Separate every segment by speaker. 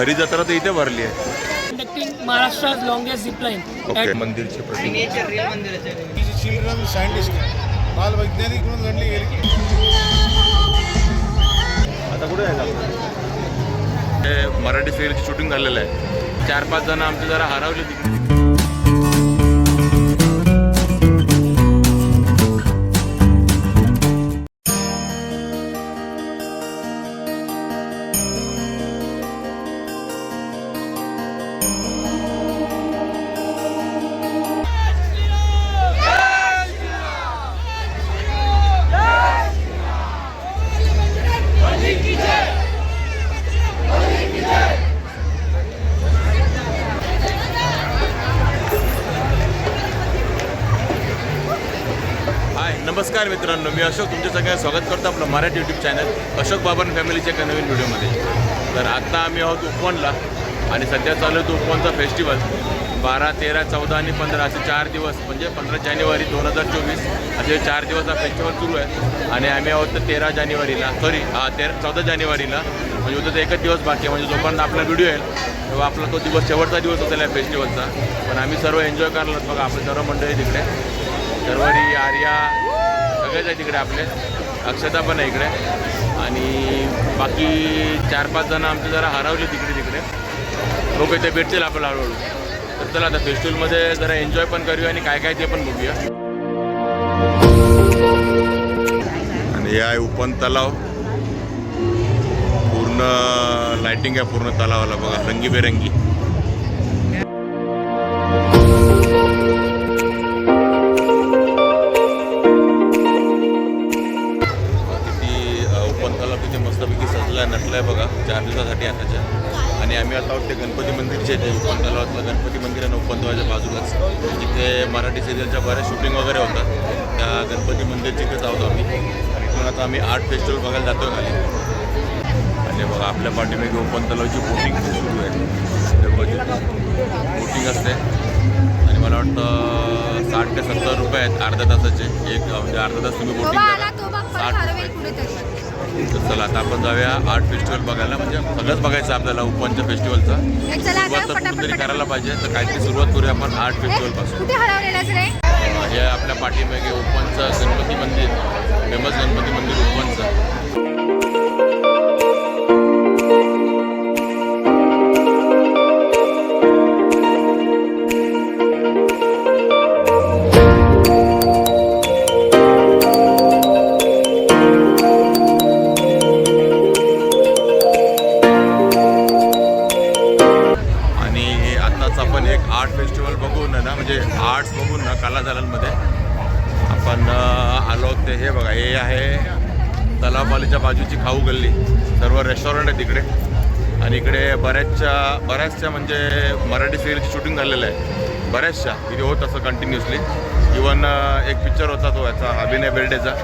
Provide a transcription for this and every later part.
Speaker 1: खरी जत्रा तर इथे भरली आहे.
Speaker 2: Line.
Speaker 1: ओके मंदिरची
Speaker 3: चिल्ड्रन सायंटिस्ट बाल वैज्ञानिक म्हणून गणली गेली
Speaker 1: आता कुठे आहे? हे मराठी सिरियलची शूटिंग झालेलं आहे. चार पाच जण आमचे जरा हरवले तिकडे. मी अशोक तुमच्या सगळ्यांना स्वागत करतो आपलं मराठी यूट्यूब चॅनल अशोक बाबन फॅमिलीच्या एका नवीन व्हिडिओमध्ये तर आत्ता आम्ही आहोत उपवनला आणि सध्या चालू आहे उपवनचा फेस्टिवल बारा तेरा चौदा आणि पंधरा असे चार दिवस म्हणजे पंधरा जानेवारी दोन हजार चोवीस असे चार दिवस हा फेस्टिवल सुरू आहे. आणि आम्ही आहोत तर तेरा जानेवारीला सॉरी हा तेरा चौदा जानेवारीला. म्हणजे उद्या तर एकच दिवस बाकी आहे म्हणजे जोपर्यंत आपला व्हिडिओ येईल तेव्हा आपला तो दिवस शेवटचा दिवस असेल या फेस्टिवलचा पण आम्ही सर्व एन्जॉय करणार बघा आपले सर्व मंडळी तिकडे. सर्वरी आर्या सगळेच आहे तिकडे आपले. अक्षता पण आहे इकडे. आणि बाकी चार पाच जण आमचे जरा हरवले तिकडे तिकडे. लोक इथे भेटतील आपल्याला हळूहळू. तर चला आता फेस्टिवलमध्ये जरा एन्जॉय पण करूया आणि काय काय ते पण बघूया. आणि हे आहे उपन तलाव. पूर्ण लाइटिंग आहे पूर्ण तलावाला बघा रंगीबेरंगी. मस्तपैकी सजलाय नटलाय बघा चार दिवसासाठी आताच्या. आणि आम्ही आता आहोत ते गणपती मंदिरचे जे ओपन तलावातलं गणपती मंदिर आहे ओपन तलावाच्या बाजूलाच. तिथे मराठी सिरियलच्या बऱ्याच शूटिंग वगैरे होतात त्या गणपती मंदिरच्या इथेच आहोत आम्ही. आणि इथून आता आम्ही आर्ट फेस्टिवल बघायला जातो खाली. आणि बघा आपल्या पाठीमागे ओपन तलावाची बोटिंग सुरू आहे. बोटिंग असते. आणि मला वाटतं साठ ते सत्तर रुपये आहेत अर्ध्या तासाचे. एक म्हणजे अर्धा तास तुम्ही बोटिंग करा. साठ रुपये. तर चला आता आपण जाऊया आर्ट फेस्टिवल बघायला. म्हणजे सगळंच बघायचं आपल्याला उपवनच्या फेस्टिवलचा सुरुवात तर कुठेतरी करायला पाहिजे. तर काहीतरी सुरुवात करूया आपण आर्ट फेस्टिवलपासून
Speaker 4: हरवलेलास रे?
Speaker 1: हे आपल्या पाठीमागे उपवनचं गणपती मंदिर. फेमस गणपती मंदिर उपवनचं आहे तलावपालीच्या बाजूची खाऊ गल्ली. सर्व रेस्टॉरंट आहे तिकडे आणि इकडे बऱ्याचशा बऱ्याचशा म्हणजे मराठी सिरियलची शूटिंग झालेलं आहे. बऱ्याचशा. तिथे होत असं कंटिन्युअसली इवन एक पिक्चर होता तो याचा अभिनय बेर्डेचा.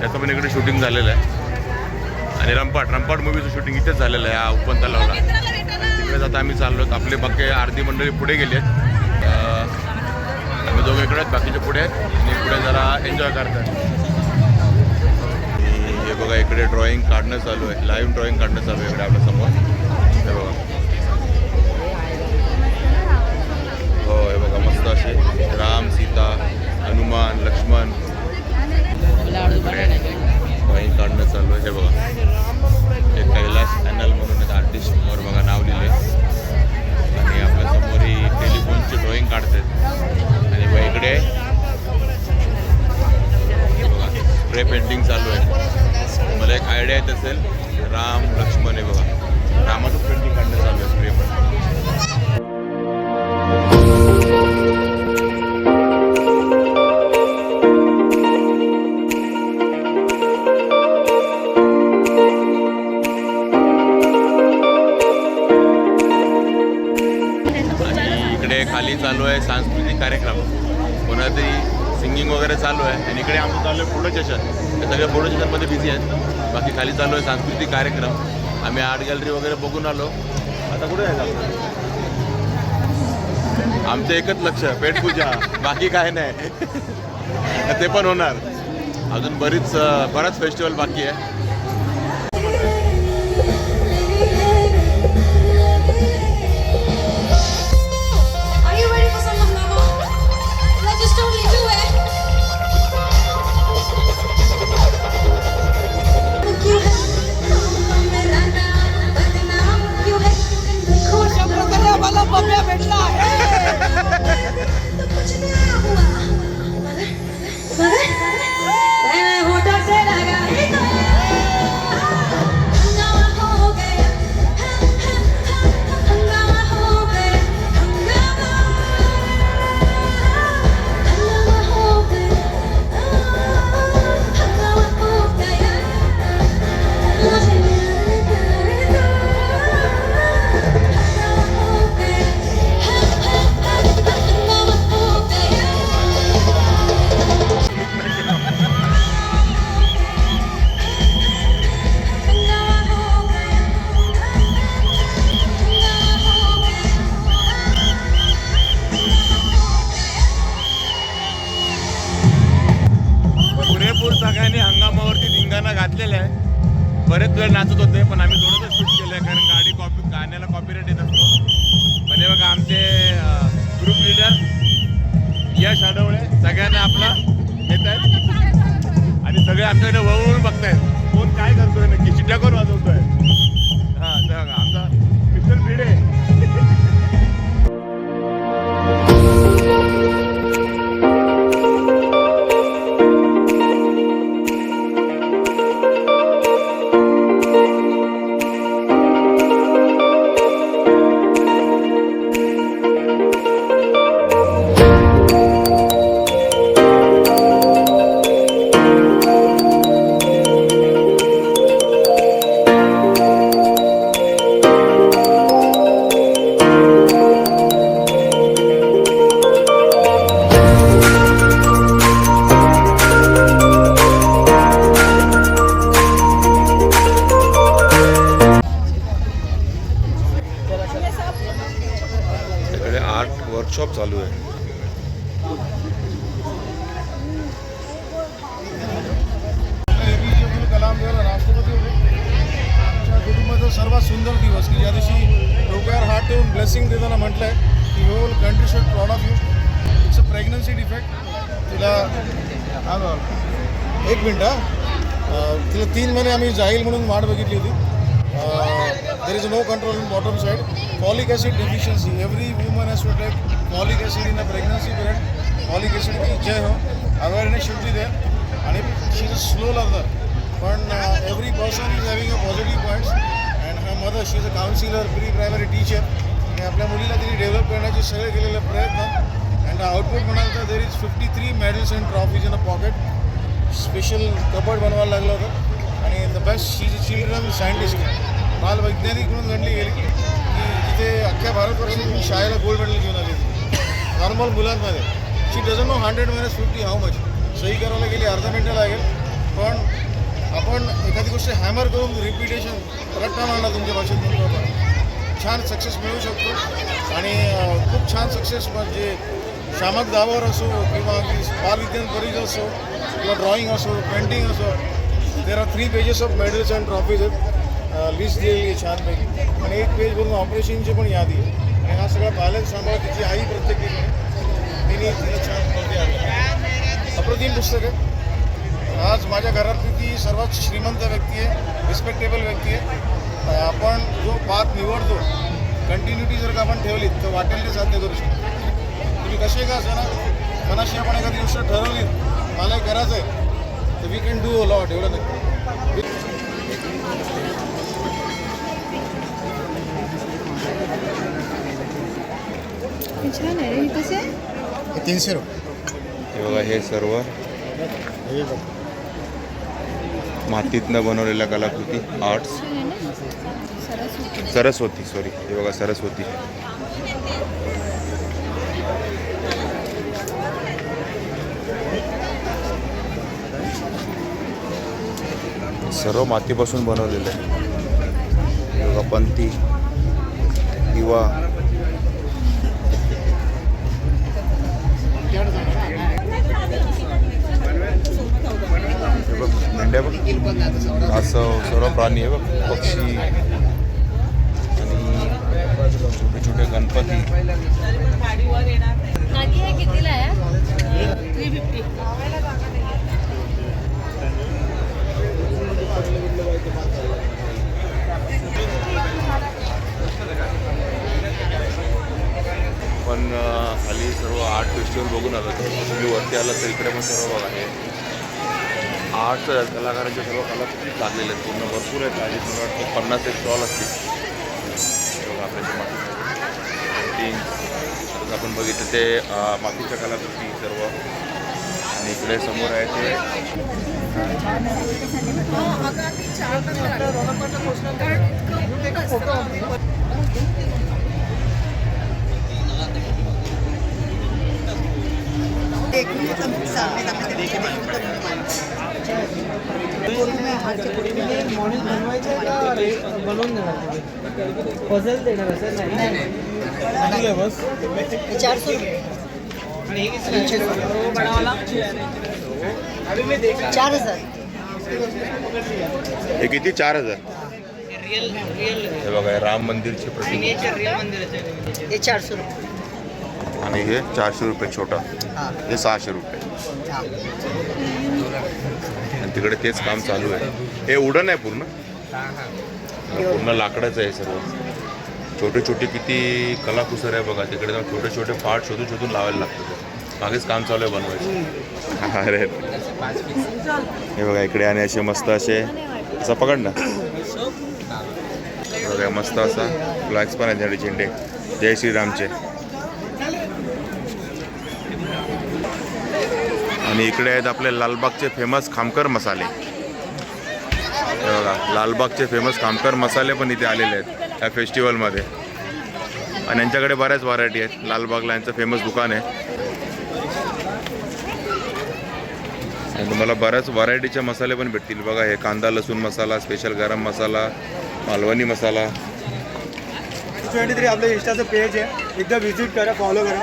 Speaker 1: त्याचं पण इकडे शूटिंग झालेलं आहे. आणि रंपाट रंपाट मूवीचं शूटिंग इथेच झालेलं आहे हा उपन तलावला. तिकडे जाता आम्ही चाललो आहोत आपले बाकी आरती मंडळी पुढे गेली आहेत. आम्ही दोघं इकडे आहेत बाकीचे पुढे आहेत. आणि पुढे जरा एन्जॉय करतात. बघा इकडे ड्रॉइंग काढणं चालू आहे. लाईव्ह ड्रॉइंग काढणं चालू आहे इकडे आपल्यासमोर. हे बघा. हो हे बघा मस्त असे राम सीता हनुमान लक्ष्मण. ड्रॉइंग काढणं चालू आहे. हे बघा. हे कैलास ॲनल म्हणून एक आर्टिस्ट समोर बघा नाव लिहिले आणि आपल्यासमोर ही टेलिफोनची ड्रॉइंग काढतात आणि बघा इकडे. हे बघा स्प्रे पेंटिंग चालू आहे. मला एक आयडिया येत असेल. राम लक्ष्मण हे बघा. रामाचं पेंटिंग काढणं चालू आहे स्प्रे पण. इकडे खाली चालू आहे सांस्कृतिक कार्यक्रम. कोणातरी सिंगिंग वगैरे चालू आहे. आणि इकडे आमचं चालू आहे फोटो सेशन हे सगळे फोटो सेशनमध्ये बिझी आहेत. बाकी खाली चालू आहे सांस्कृतिक कार्यक्रम. आम्ही आर्ट गॅलरी वगैरे बघून आलो. आता कुठे आहे आपण? आमचं एकच लक्ष पेटपूजा बाकी काय नाही. ते पण होणार. अजून बरीच बराच फेस्टिवल बाकी आहे.
Speaker 3: सगळे आमच्याकडे वळवळून बघतायत. कोण काय करतोय नक्की? शिट्या कोण वाजवतोय? हात ब्लेसिंग देताना म्हटलं आहे की whole country should proud of you it's a pregnancy defect तिला एक मिनटं हा. तिला तीन महिने आम्ही जाईल म्हणून वाट बघितली होती. There is no control in bottom side folic acid deficiency every woman has to take folic acid in a pregnancy period folic acid की जय हो. अवेअरनेस शुड द्या आणि शी इज स्लो लर्नर पण every person is having a positive points and her mother she is a counsellor pre primary teacher सगळे केलेले प्रयत्न. And output म्हणाल तर there is fifty three medals and trophies in a pocket special cupboard बनवायला लागलं होतं. आणि the best she children scientist बाल वैज्ञानिक म्हणून घडली गेली. की तिथे अख्ख्या भारतवर्षातून शाळेला गोल्ड मेडल घेऊन आली नॉर्मल मुलांमध्ये. She doesn't know hundred minus fifty how much सही करायला गेली अर्धा मिनटं लागेल. पण आपण एखादी गोष्ट हॅमर करून रिपिटेशन रट्टा मारणार तुमच्या भाषेत म्हणतो आपण. छान सक्सेस मिळू शकतो. आणि खूप छान सक्सेस म्हणजे शामक दावर असो किंवा बाल विज्ञान असो किंवा ड्रॉइंग असो पेंटिंग असो there are three pages of medals and trophies आहेत लिस्ट दिलेली आहे छानपैकी. आणि एक पेज बघून ऑपरेशनची पण यादी आहे. आणि हा सगळा बॅलन्स सांभाळ तिची आई प्रत्येक तिने तिला छान वरती आणलं अप्रतिम पुस्तक आहे. आज माझ्या घरातली ती सर्वात श्रीमंत व्यक्ती आहे रिस्पेक्टेबल व्यक्ती आहे. आपण जो पाथ निवडतो कंटिन्युटी जर का आपण ठेवली तर वाटेल ते साध्य करू शकतो. तुम्ही कसे का असं ना मनाशी आपण एखादी गोष्ट ठरवली मला हे करायचं आहे तर we can do a lot एवढं नाही.
Speaker 4: छान आहे कसे?
Speaker 3: तीनशे रुपये.
Speaker 1: हे बघा हे सर्व. मातीतनं बनवलेल्या कलाकृती आर्ट्स
Speaker 4: सरस्वती
Speaker 1: सॉरी हे बघा सरस्वती. सर्व मातीपासून बनवलेलं आहे. बघा पंथी दिवा. हे बघ मेंढ्या बघ. असं सर्व प्राणी आहे बघ पक्षी आणि छोटे छोटे गणपती
Speaker 4: हे
Speaker 1: पण खाली सर्व आर्ट फेस्टिवल बघून आलं तुम्ही वरती आलं तर इकडे पण सर्व बघा. हे आर्ट कलाकारांच्या सर्व कलाकृती लागलेले आहेत. पूर्ण भरपूर आहेत. आणि मला वाटतं पन्नास एक स्टॉल असतील. आपल्याच्या पेंटिंग आपण बघितलं ते मातीच्या कलाकृती सर्व. आणि इकडे समोर आहे ते.
Speaker 5: मॉडेल बनवायचं का रे- बनवून देणार तुम्ही? पझल देणार असं नाही बस आणि
Speaker 6: चार हज़ार.
Speaker 1: हे किती? चार हज़ार. हे बघा हे राम मंदिरची प्रतिमा
Speaker 6: हे चारशे रुपये.
Speaker 1: आणि हे चारशे रुपये छोटा.
Speaker 6: हाँ.
Speaker 1: हे सहाशे रुपये.
Speaker 6: हाँ.
Speaker 1: तिकडे तेच काम चालू आहे. हे उडण आहे पूर्ण? पूर्ण लाकडाचं आहे सर्व. छोटे छोटे किती कलाकुसर आहे बघा तिकडे जाऊन छोटे छोटे पार्ट शोधून शोधून लावायला लागतात मागेच काम चालू आहे बनवायचं. अरे. हे बघा इकडे आणि असे मस्त असे. असं पकड ना. बघा मस्त असा. फ्लॅक्स पण आहे झेंडे. जय श्रीरामचे. आणि इकडे आहेत आपले लालबागचे फेमस खामकर मसाले. हे बघा लालबागचे फेमस खामकर मसाले पण इथे आलेले आहेत या फेस्टिवलमध्ये आणि यांच्याकडे बऱ्याच व्हरायटी आहेत. लालबागला यांचं फेमस दुकान आहे. आणि तुम्हाला बऱ्याच व्हरायटीचे मसाले पण भेटतील. बघा हे कांदा लसूण मसाला स्पेशल गरम मसाला मालवणी मसाला.
Speaker 5: ट्वेंटी थ्री इंस्टाचं पेज आहे. एकदा व्हिजिट करा फॉलो करा.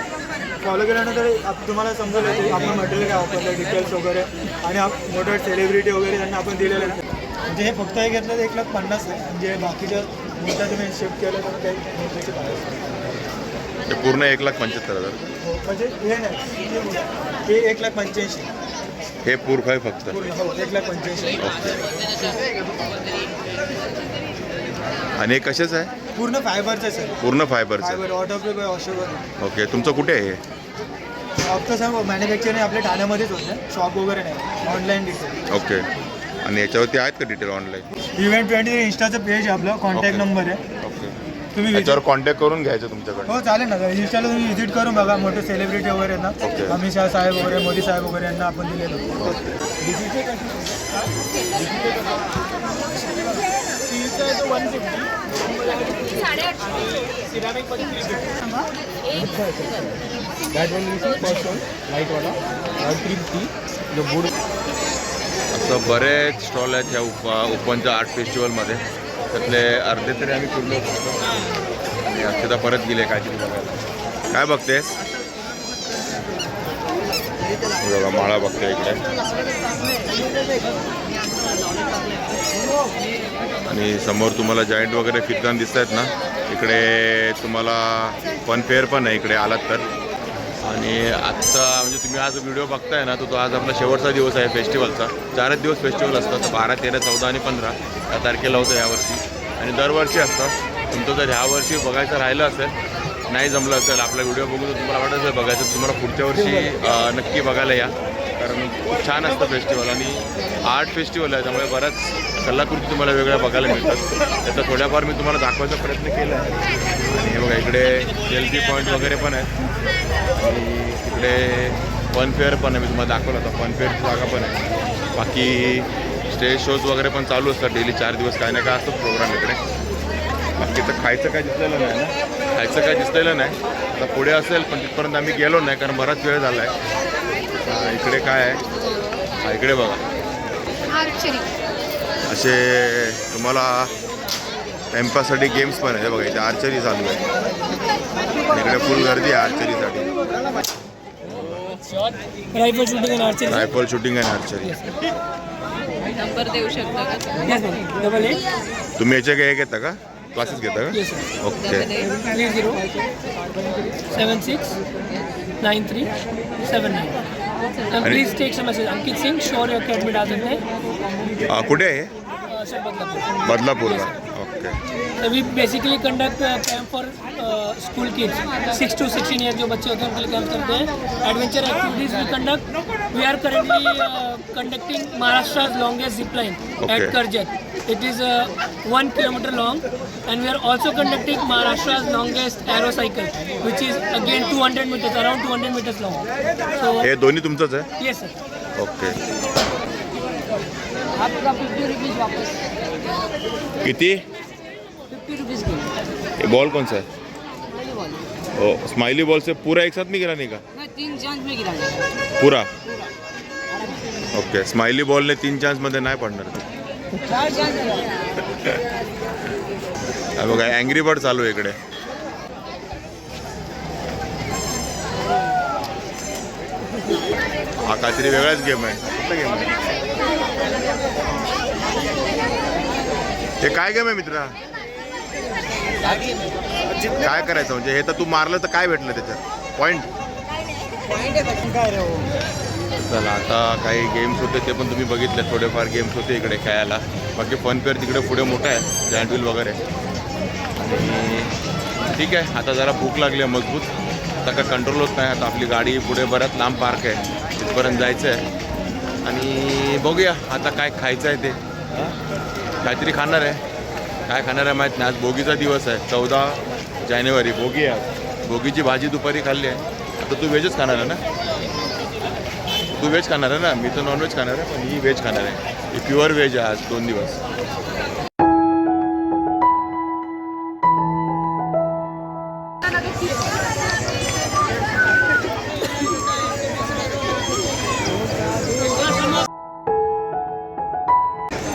Speaker 5: फॉलो केल्यानंतर आप- तुम्हाला समजेल की आपण मटेरियल काय वापरलं डिटेल्स वगैरे आणि आप- मोठे सेलिब्रिटी वगैरे त्यांना आपण दिलेले नाही म्हणजे हे फक्त हे घेतलं तर एक लाख पन्नास आहे. म्हणजे बाकीच्या मोठ्या तुम्ही शिफ्ट केलं तर काही
Speaker 1: ते पूर्ण एक लाख पंच्याहत्तर हजार.
Speaker 5: हो म्हणजे हे नाही. हे. हे एक लाख पंच्याऐंशी.
Speaker 1: हे पूर्व आहे फक्त?
Speaker 5: पूर्ण हो एक लाख पंच्याऐंशी.
Speaker 1: आणि हे कशाचं आहे?
Speaker 5: पूर्ण फायबरचं आहे सर.
Speaker 1: पूर्ण फायबरचं.
Speaker 5: फायबर वॉशेबल
Speaker 1: ओके तुमचं कुठे आहे हे?
Speaker 5: फक्त सांग मॅन्युफॅक्चरिंग आपल्या ठाण्यामध्येच होतं. शॉप वगैरे नाही. Online detail
Speaker 1: okay. आणि याच्यावरती आहेत का डिटेल ऑनलाईन
Speaker 5: इव्हेंट ट्वेंटी इंस्टाचं पेज आहे आपलं कॉन्टॅक्ट
Speaker 1: Okay.
Speaker 5: नंबर आहे.
Speaker 1: ओके.
Speaker 5: तुम्ही
Speaker 1: याच्यावर कॉन्टॅक्ट करून घ्यायचं तुमच्याकडे.
Speaker 5: हो चालेल ना. इंस्टाला तुम्ही व्हिजिट करून बघा. मोठे सेलिब्रिटी वगैरे आहेत ना.
Speaker 1: Okay.
Speaker 5: अमित शहा साहेब वगैरे मोदी साहेब वगैरे यांना आपण दिलेलं.
Speaker 1: असं बरेच स्टॉल आहेत ह्या उप ओपनच्या आर्ट फेस्टिवलमध्ये त्यातले अर्धे तरी आम्ही फिरलो आणि अक्षता परत गेले काहीतरी बघायला. काय बघतेस? बघा माळा बघते इकडे. आणि समोर तुम्हाला जॉईंट वगैरे फिरताना दिसत आहेत ना इकडे तुम्हाला फन फेअर पण आहे इकडे आलात तर. आणि आत्ता म्हणजे तुम्ही आज व्हिडिओ बघताय ना तो तो आज आपला शेवटचा दिवस आहे फेस्टिवलचा चारच दिवस फेस्टिवल असतात बारा तेरा चौदा आणि पंधरा या तारखेला होतं यावर्षी. आणि दरवर्षी असतं. तुमचं जर ह्या वर्षी बघायचं राहिलं असेल नाही जमलं असेल आपला व्हिडिओ बघून तुम्हाला वाटत असेल बघायचं तुम्हाला पुढच्या वर्षी नक्की बघायला या. कारण खूप छान असतं फेस्टिवल आणि आर्ट फेस्टिवल आहे त्यामुळे बऱ्याच कलाकृती तुम्हाला वेगळ्या बघायला मिळतात. त्याचा थोड्याफार मी तुम्हाला दाखवायचा प्रयत्न केला आहे. आणि हे बघा इकडे सेल्फी पॉईंट वगैरे पण आहेत. आणि तिकडे फनफेअर पण आहे मी तुम्हाला दाखवलं होतं फनफेअरची जागा पण आहे बाकी स्टेज शोज वगैरे पण चालू असतात डेली चार दिवस काय ना काय असतो प्रोग्राम इकडे. बाकी तर खायचं काय दिसलेलं नाही ना? खायचं काय दिसलेलं नाही. आता पुढे असेल पण तिथपर्यंत आम्ही गेलो नाही कारण बराच वेळ झाला आहे इकडे काय आहे? हा इकडे बघा.
Speaker 4: आर्चरी
Speaker 1: असे तुम्हाला टाइमपाससाठी गेम्स पण आहे बघा इथे आर्चरी चालू आहे. इकडे फुल गर्दी आहे आर्चरीसाठी
Speaker 2: रायफल शूटिंग आणि आर्चरी
Speaker 1: रायफल शूटिंग आणि आर्चरी
Speaker 4: नंबर देऊ शकता का?
Speaker 1: तुम्ही याचे काय हे घेता का? क्लासेस घेता का? Okay
Speaker 2: three zero seven six nine three seven nine please take some message Ankit Singh sure your academy डाल सकते हैं
Speaker 1: अं, कुठे आहे?
Speaker 2: Uh,
Speaker 1: बदलापूरला.
Speaker 2: Basically conduct uh, camp for uh, school kids, six to sixteen years जो बच्चे होते हैं उनके लिए कैंप करते हैं adventure activities we conduct. We are currently uh, conducting Maharashtra's longest zip line
Speaker 1: Okay.
Speaker 2: at Karjat. It is uh, one kilometer long, and we are also conducting Maharashtra's longest aero cycle, which is again 200 meters, around 200 meters long. So
Speaker 1: हे दोन्ही तुमचंच आहे
Speaker 2: yes sir.
Speaker 1: Okay
Speaker 6: आपका fifty rupees वापस
Speaker 1: किती
Speaker 6: fifty rupees की
Speaker 1: ये ball कौन सा है? ओ स्माइली बॉल से पूरा एक साथ नहीं गिराने का?
Speaker 6: मैं तीन चांस में गिरा
Speaker 1: पूरा? ओके स्माइली बॉलने तीन चान्समध्ये नाही पडणार. बघा अँग्री बर्ड चालू आहे इकडे. हा काहीतरी वेगळाच गेम आहे. कुठला गेम आहे? हे काय गेम आहे मित्रा? काय करायचं म्हणजे हे तर तू मारलं तर काय भेटलं त्याच्यात? पॉईंट
Speaker 5: हो?
Speaker 1: चला आता काही गेम्स होते ते पण तुम्ही बघितले. थोडेफार गेम्स होते इकडे खेळायला. बाकी फन फेअर तिकडे पुढे मोठं आहे जॉईंट व्हील वगैरे. आणि ठीक आहे आता जरा भूक लागली आहे मजबूत. आता काय कंट्रोल होत नाही आता आपली गाडी पुढे बऱ्याच लांब पार्क आहे. तिथपर्यंत जायचं आहे आणि बघूया आता काय खायचं आहे ते. काहीतरी खाणार आहे. काय खाणार आहे माहीत नाही. आज भोगीचा दिवस आहे. चौदा जानेवारी. भोगी आहे भोगीची भाजी दुपारी खाल्ली आहे. आता तू व्हेजच खाणार आहे ना? तू व्हेज खाणार आहे ना? मी तर नॉनव्हेज खाणार आहे पण ही व्हेज खाणार आहे. ही प्युअर व्हेज आहे आज दोन दिवस.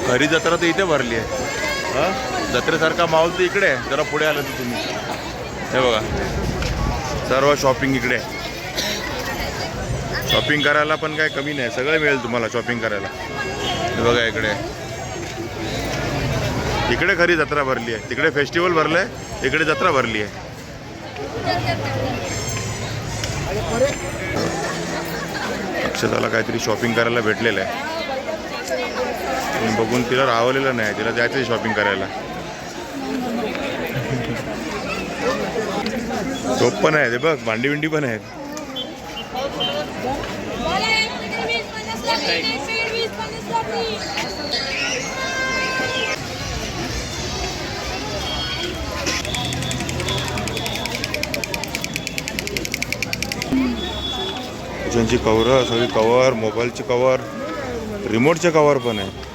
Speaker 1: खरी जत्रा तर इथे भरली आहे. जत्रेसारखा माहोल तर इकडे आहे. जरा पुढे आलं तर तुम्ही. हे बघा. सर्व शॉपिंग इकडे. शॉपिंग करायला पण काय कमी नाही. सगळं मिळेल तुम्हाला शॉपिंग करायला. हे बघा इकडे. इकडे खरी जत्रा भरली आहे. तिकडे फेस्टिवल भरलं आहे इकडे जत्रा भरली आहे. अक्षताला काहीतरी शॉपिंग करायला भेटलेलं आहे. पण बघून तिला राहवलेलं नाही तिला जायचं शॉपिंग करायला. टोप पण आहे ते बघ भांडी बिंडी पण आहेत. त्यांची कवर सगळी कवर मोबाईलची कवर रिमोटचे कवर पण आहे